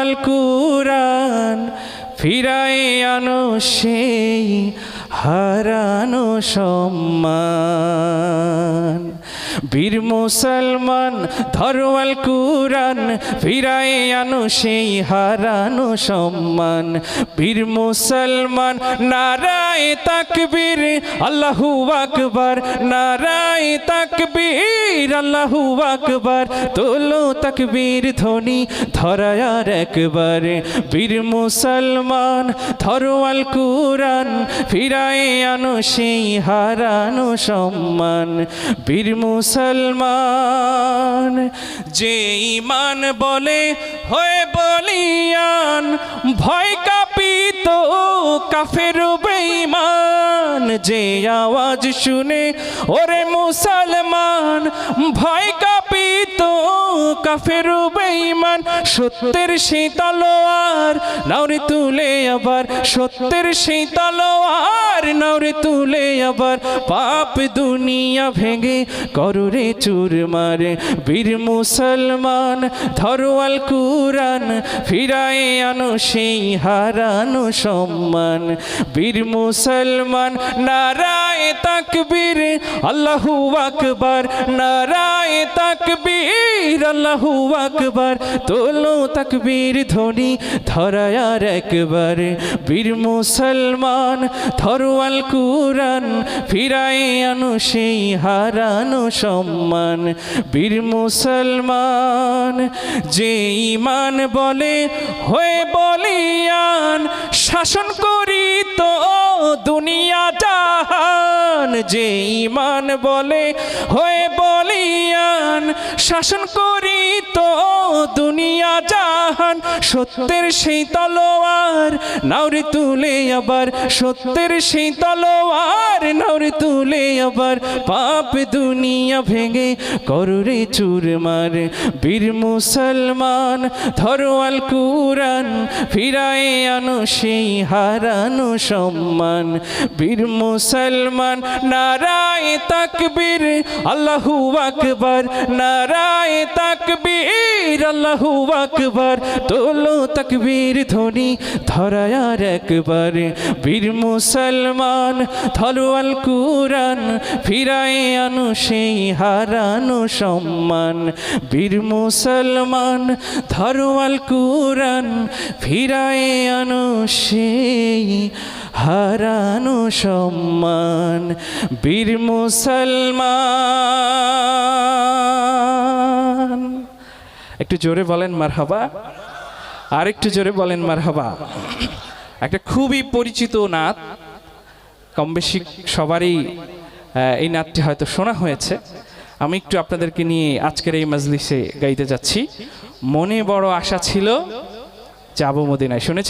আল কুরান ফিরাই আনো সেই হারানো সম্মান। বীর মুসলমান ধরো আল কুরান ফিরাই আনো সেই হারানো সম্মান। বীর মুসলমান, নারায় তাকবীর, আল্লাহু আকবার, নারায় তাকবীর। আল্লাহু আকবার। তোলো তাকবীর ধ্বনি ধরায়ার একবার। বীর মুসলমান, ধরো আল কুরান ফিরাই আনো সেই হারানো সম্মান। বীর মুসলমান, যে ইমান বলে, হয়ে বলিয়ান। ভয় কাপিত কাফের বেঈমান যে আওয়াজ শুনে ওরে মুসলমান ভয় কাফের বেঈমান, সত্যের সেই তলোয়ার নাওরে তুলে আবার, সত্যের সেই তলোয়ার নাওরে তুলে আবার, পাপ দুনিয়া ভেঙে কররে চুর মারে। বীর মুসলমান ধরো আল কুরান ফিরায় আনো সেই হারানো সম্মান। বীর মুসলমান, নারায় তাকবীর, আল্লাহু আকবার, নারায় তাকবীর, আল্লাহু আকবার, তোলো তাকবীর ধ্বনি ধরায়ার একবার। বীর মুসলমান, ধরো আল কুরান ফিরাই আনো সেই হারানো সম্মান। বীর মুসলমান, যে ইমান বলে, হয়ে বলিয়ান, শাসন করি তো দুনিয়া যে ইমান বলে, হয়ে বলিয়ান, শাসন করি তো দুনিয়া জাহান। সত্যের সেই তলোয়ার নাউরে তুলে আবার, সত্যের সেই তলোয়ার নাউরে তুলে আবার। পাপ দুনিয়া ভেঙে কররে চুর মার, বীর মুসলমান ধরো আল কুরান ফিরায় আনো সেই হারানো সম্মান। বীর মুসলমান নারায় তাকবীর, আল্লাহু আকবার। নারায় তাকবীর, আল্লাহু আকবার। তোলো তাকবীর ধ্বনি ধরায়ার একবার। বীর মুসলমান ধরো আল কুরান ফিরায় আনো সেই হারানো সম্মান। বীর মুসলমান ধরো আল কুরান ফিরায় আনো সেই হারানো সম্মান, বীর মুসলমান। একটু জোরে বলেন মারহাবা। আর একটু জোরে বলেন মারহাবা। একটা খুবই পরিচিত নাত। কম বেশি সবারই এই নাতটি হয়তো শোনা হয়েছে। আমি একটু আপনাদেরকে নিয়ে আজকের এই মাজলিসে গাইতে যাচ্ছি। মনে বড় আশা ছিল, যাব মদিনায়। শুনেছেন?